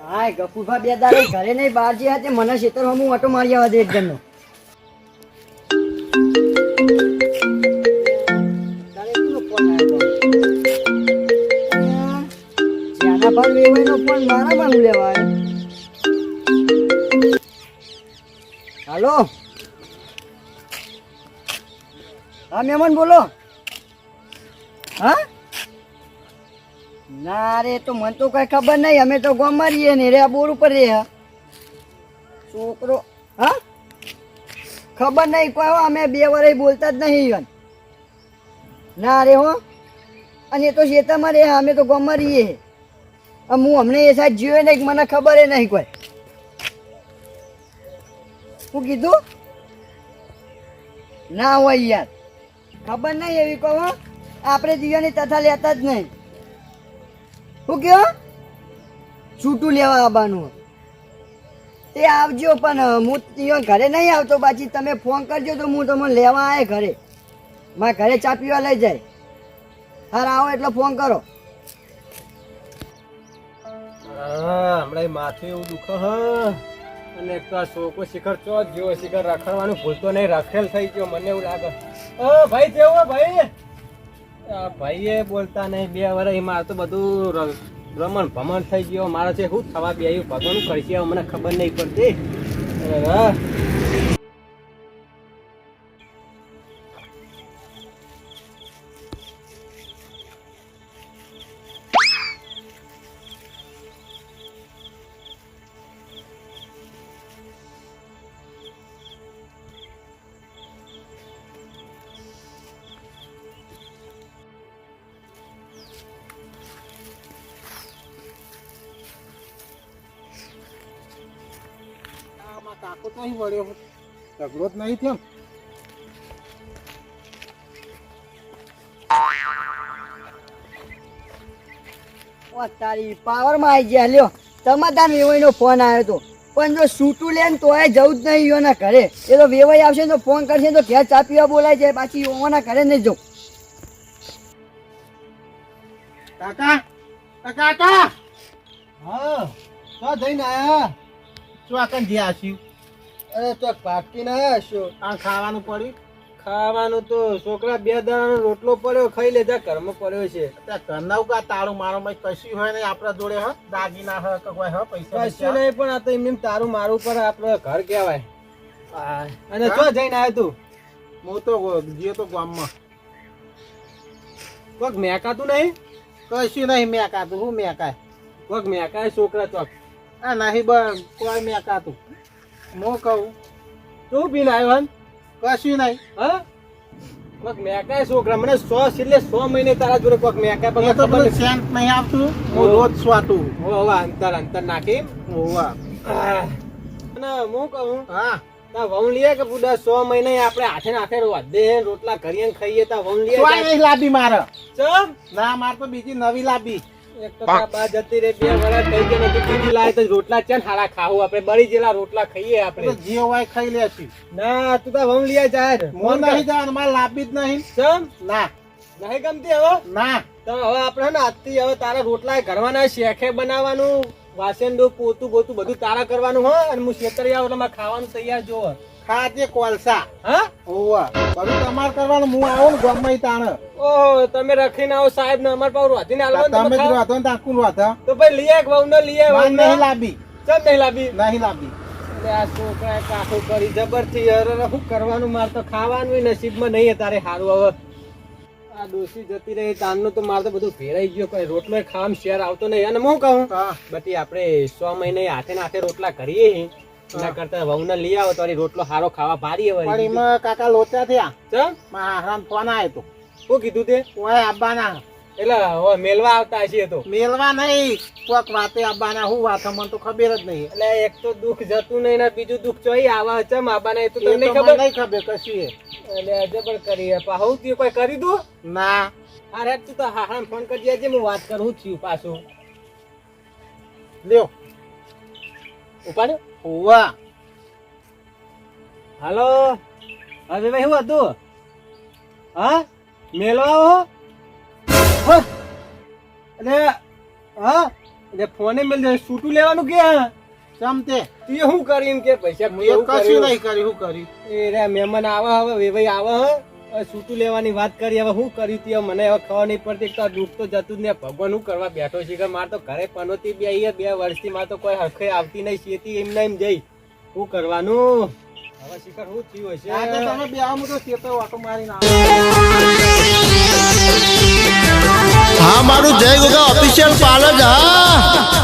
હા ગફુભા બે દાડે ઘરે નહીં બહાર જે તે મને ખેતર હમું ઓટો મારી આવવા દે એક જણનો તારે કોનો ફોન આવ્યો હતો? અલ્યા, જ્યાંના પર વેવાઈનો ફોન મારામાં હું લેવા આવ્યો? હાલો હા મહેમાન બોલો હા ના રે તો મને તો કઈ ખબર નહીં. અમે તો ગામમાં રહીએ ને રે બોર ઉપર રે છોકરો હા? ખબર નહીં કોઈ હો, અમે બે વર્ષ બોલતા જ નહીં ના રે હો. અને એ તો શેતામાં રે અમે તો રહીએ હું હમણાં એ સાઈડ જીવે નહીં મને ખબર નહીં કોઈ. શું કીધું? ના હોય યાર. ખબર નહીં એવી કહો. આપણે દિવ્યાની તથા લેતા જ નહીં. શું કહો? છૂટું લેવા આવવાનું. તે આવજો, પણ હું ત્યાં ઘરે નહીં આવતો પાછી તમે ફોન કરજો તો હું તમને લેવા આવે ઘરે. મારા ઘરે ચા પીવા લઈ જાય. હાર આવો એટલે ફોન કરો. હમણાં માથું એવું દુખે, હ. અને એક તો આ છોકરો શિખર ચો જેવો શિખર રખડવાનું ભૂલતો નહીં, રખેલ થઈ ગયો, મને એવું લાગે. ભાઈ કેવો ભાઈ. ભાઈએ બોલતા નહીં, બે વર્ષ મારે તો બધું રમણ ભમણ થઈ ગયો. મારે છે શું થવા બે ભગવાન હવે મને ખબર નહીં પડતી. કાકો તો અહીં વળ્યો ઝઘડો જ નહીં થયો ઓ તારી પાવરમાં આવી ગયા. લ્યો તમારા વેવાઈનો ફોન આવ્યો હતો પણ જો સૂટું લે ને તોય જવું જ નહીં યોના ઘરે. એ તો વેવાઈ આવશે તો ફોન કરશે તો ઘેર ચા પીવા બોલાય જાય. પાછી ઓના ઘરે નહીં જવું. કાકા કાકા. હા તો જઈને આયા. ચોકન જે આસ્યું અરે તો પાકી ના છો? આ ખાવાનું પડ્યું? ખાવાનું તો છોકરા બે દાણાનો રોટલો પડ્યો ખાઈ લેજા કર્મ પડ્યો છે. ત્યાં ઘરના કા તારું મારું મય કશું હોય નહીં આપણા જોડે હ દાગીના હ કે કોઈ હ પૈસા કશું નહીં પણ આ તો એમ તારું મારું પર આપડે ઘર કહેવાય. અને તો જઈને આવ્યો તું? હું તો જીયો તો ગામમાં. કોક મેકાતું નહીં? કશું નહીં મેકાતું હું મેકાય. કોક મેકાય છોકરા ચોક? આ નહીં બસ કોઈ મેકાતું. હું કહું? તું બી આવ્યો કશું નહીં. હા? કોક મેકાય છોકરા. મને સો એટલે સો મહિને તારા જોડે કોક મેકાય પણ તો પેલું સેન્ટ નહીં આવતું. હું રોજ સ્વાતું. હવે અંતર અંતર નાખી. હોવા. અને હું કહું? હા. તા વહુ કે પૂરા સો મહિને આપણે હાથે હાથે વધે રોટલા કરીએ ખાઈએ તા વહુ મારે. ચમ? ના મારે તો બીજી નવી લાવી એક તો બા જતી રહી બે વર્ષ થઈ ગયા ને બીજી લાવે તો રોટલા છે હારા ખાવું આપણે બળી જેલા રોટલા ખાઈએ આપણે. જીઓ હોય ખાઈ લેશું ના તું તાર વહુ લઈએ જાય જ. નહીં મારે જ ના. નહીં ગમતી હવે? ના. તો હવે આપણે ને આજથી હવે તારા રોટલા ઘરવાના શેખે બનાવવાનું વાસણ પોતું પોતું બધું તારા કરવાનું હો અને હું શેતરી આવું એટલે ખાવાનું તૈયાર જોવો ખાજે કોલસા. હા? ઓવા. બધું તમાર કરવાનું હું આવું ને ગમે તાણ. ઓહો તમે રખીને આવો સાહેબ ને અમાર પાવ રોધીને આલવાનું તમે જ ખાઓ. ને તાકું રહો તો ભાઈ આવ વહુ ને મારે વહુ નહીં લાબી ચમ નહીં લાબી નહીં લાબી એટલે આ છોકરાએ કાઠું કરી જબરથી અરે શું કરવાનું? મારે તો ખાવાનું નસીબમાં નહીં તારે સારું હવે. આ ડોસી જતી રહી તાનનું તો મારે તો બધું ભેરાઈ ગયો કઈ રોટલો ખામ શેર આવતો નહીં. અને હું કહું હા. બટી આપણે સો મહિને હાથે ને હાથે રોટલા કરીએ એના કરતા વહુને લઈ આવો તો રોટલો સારો ખાવા પાડીએ પણ એમાં કાકા લોચા થયા. ચમ? મારા હારાને ફોન આવ્યો તો. શું કીધું તે? ઓય આબાના. એટલે હવે મેલવા આવતા હશે તો. મેલવા નહીં. કોક વાતે આબાના. હું વાત મને તો ખબર જ નહીં. એટલે એક તો દુઃખ જતું નહીં ને બીજું દુઃખ ચોઈ આવા. ચમ આબાના? એ તો તમને ખબર? નહીં ખબર કશું એ. એટલે જબર કરી. પાહુ તું કોઈ કરી દઉં? ના. અરે તું તો હારામ ફોન કરી દેજે હું વાત કરું છું પાછું. લ્યો. ઉપાડ્યો હોવા હાલો. હવે ભાઈ શું હતું? હા? મેલો આવો? અરે હા? એટલે ફોને મેલ દે. છૂટું લેવાનું કે? ચમ તે? શું કરીને કે? પૈસા મેં કશું નહીં કર્યું શું કર્યું. એ રે મહેમાન આવે હવે વેવાઈ આવે છૂટું લેવાની વાત કરી હવે શું કર્યું તી? મને હવે ખબર નહીં પડતી તો દુઃખ તો જતું જ ને ભગવાન શું કરવા બેઠો છે કે મારે તો ઘરે પનોતી બે અહીંયા બે વર્ષથી મારે તો કોઈ હરખે આવતી નહીં શેતી એમને એમ જઈ. શું કરવાનું? હવે શિખર શું થયું હશે? તમે બે આમ તો શેતો ઓટો મારીને હા મારું જય ગોગા ઓફિશિયલ પાર્લર હા.